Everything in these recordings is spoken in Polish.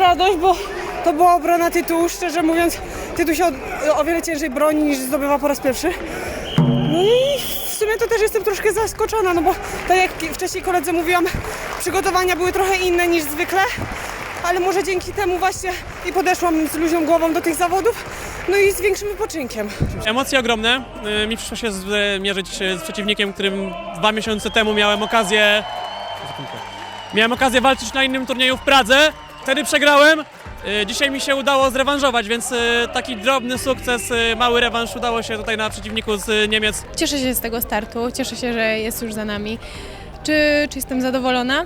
radość, bo to była obrona tytułu. Szczerze mówiąc, tytuł się o, o wiele ciężej broni niż zdobywa po raz pierwszy. No i w sumie to też jestem troszkę zaskoczona, no bo tak jak wcześniej koledze mówiłam, przygotowania były trochę inne niż zwykle, ale może dzięki temu właśnie i podeszłam z luźną głową do tych zawodów, no i z większym wypoczynkiem. Emocje ogromne. Y, Mi przyszło się zmierzyć z przeciwnikiem, którym dwa miesiące temu miałem okazję. Miałem okazję walczyć na innym turnieju w Pradze. Wtedy przegrałem. Y, Dzisiaj mi się udało zrewanżować, więc y, taki drobny sukces, y, mały rewanż udało się tutaj na przeciwniku z Niemiec. Cieszę się z tego startu, cieszę się, że jest już za nami. Czy, czy jestem zadowolona?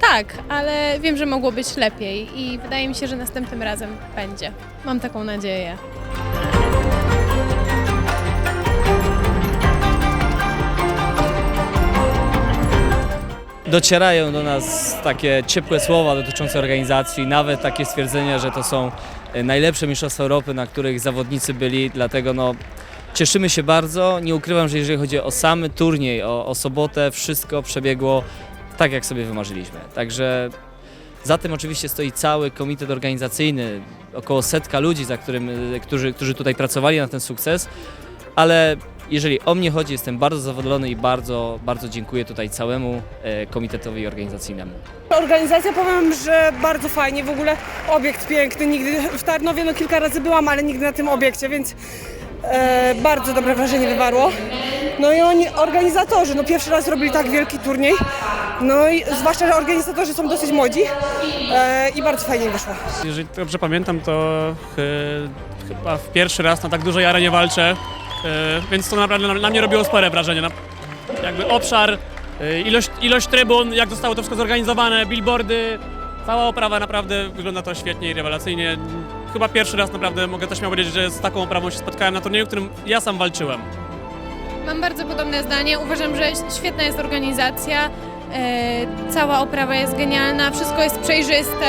Tak, ale wiem, że mogło być lepiej i wydaje mi się, że następnym razem będzie. Mam taką nadzieję. Docierają do nas takie ciepłe słowa dotyczące organizacji, nawet takie stwierdzenia, że to są e, najlepsze mistrzostwa Europy, na których zawodnicy byli, dlatego no cieszymy się bardzo. Nie ukrywam, że jeżeli chodzi o samy turniej, o, o sobotę, wszystko przebiegło tak, jak sobie wymarzyliśmy. Także za tym oczywiście stoi cały komitet organizacyjny, około setka ludzi, za którym, e, którzy, którzy tutaj pracowali na ten sukces, ale jeżeli o mnie chodzi, jestem bardzo zadowolony i bardzo, bardzo dziękuję tutaj całemu e, komitetowi organizacyjnemu. Organizacja powiem, że bardzo fajnie, w ogóle obiekt piękny, nigdy w Tarnowie no kilka razy byłam, ale nigdy na tym obiekcie, więc e, bardzo dobre wrażenie wywarło. No i oni, organizatorzy, no pierwszy raz robili tak wielki turniej, no i zwłaszcza, że organizatorzy są dosyć młodzi e, i bardzo fajnie wyszło. Jeżeli dobrze pamiętam, to y, chyba w pierwszy raz na tak dużej arenie walczę, więc to naprawdę na, na mnie robiło spore wrażenie. Na, jakby obszar, y, ilość, ilość trybun, jak zostało to wszystko zorganizowane, billboardy, cała oprawa naprawdę wygląda to świetnie i rewelacyjnie. Chyba pierwszy raz naprawdę mogę też powiedzieć, że z taką oprawą się spotkałem na turnieju, w którym ja sam walczyłem. Mam bardzo podobne zdanie. Uważam, że świetna jest organizacja. E, cała oprawa jest genialna, wszystko jest przejrzyste.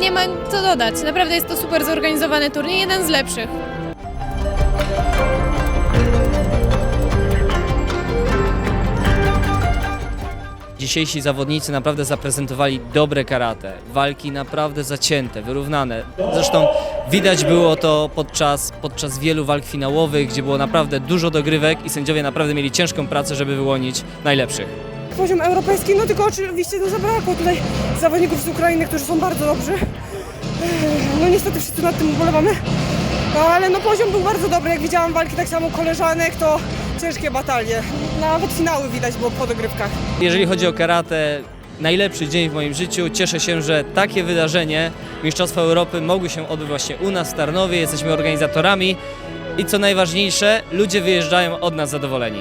Nie ma co dodać. Naprawdę jest to super zorganizowany turniej, jeden z lepszych. Dzisiejsi zawodnicy naprawdę zaprezentowali dobre karate, walki naprawdę zacięte, wyrównane. Zresztą widać było to podczas, podczas wielu walk finałowych, gdzie było naprawdę dużo dogrywek i sędziowie naprawdę mieli ciężką pracę, żeby wyłonić najlepszych. Poziom europejski, no tylko oczywiście no zabrakło tutaj zawodników z Ukrainy, którzy są bardzo dobrzy. No niestety wszyscy nad tym ubolewamy. No, ale no poziom był bardzo dobry, jak widziałam walki tak samo koleżanek, to ciężkie batalie. Nawet finały widać było po dogrywkach. Jeżeli chodzi o karate, najlepszy dzień w moim życiu. Cieszę się, że takie wydarzenie, Mistrzostwa Europy, mogły się odbyć właśnie u nas w Tarnowie. Jesteśmy organizatorami i co najważniejsze, ludzie wyjeżdżają od nas zadowoleni.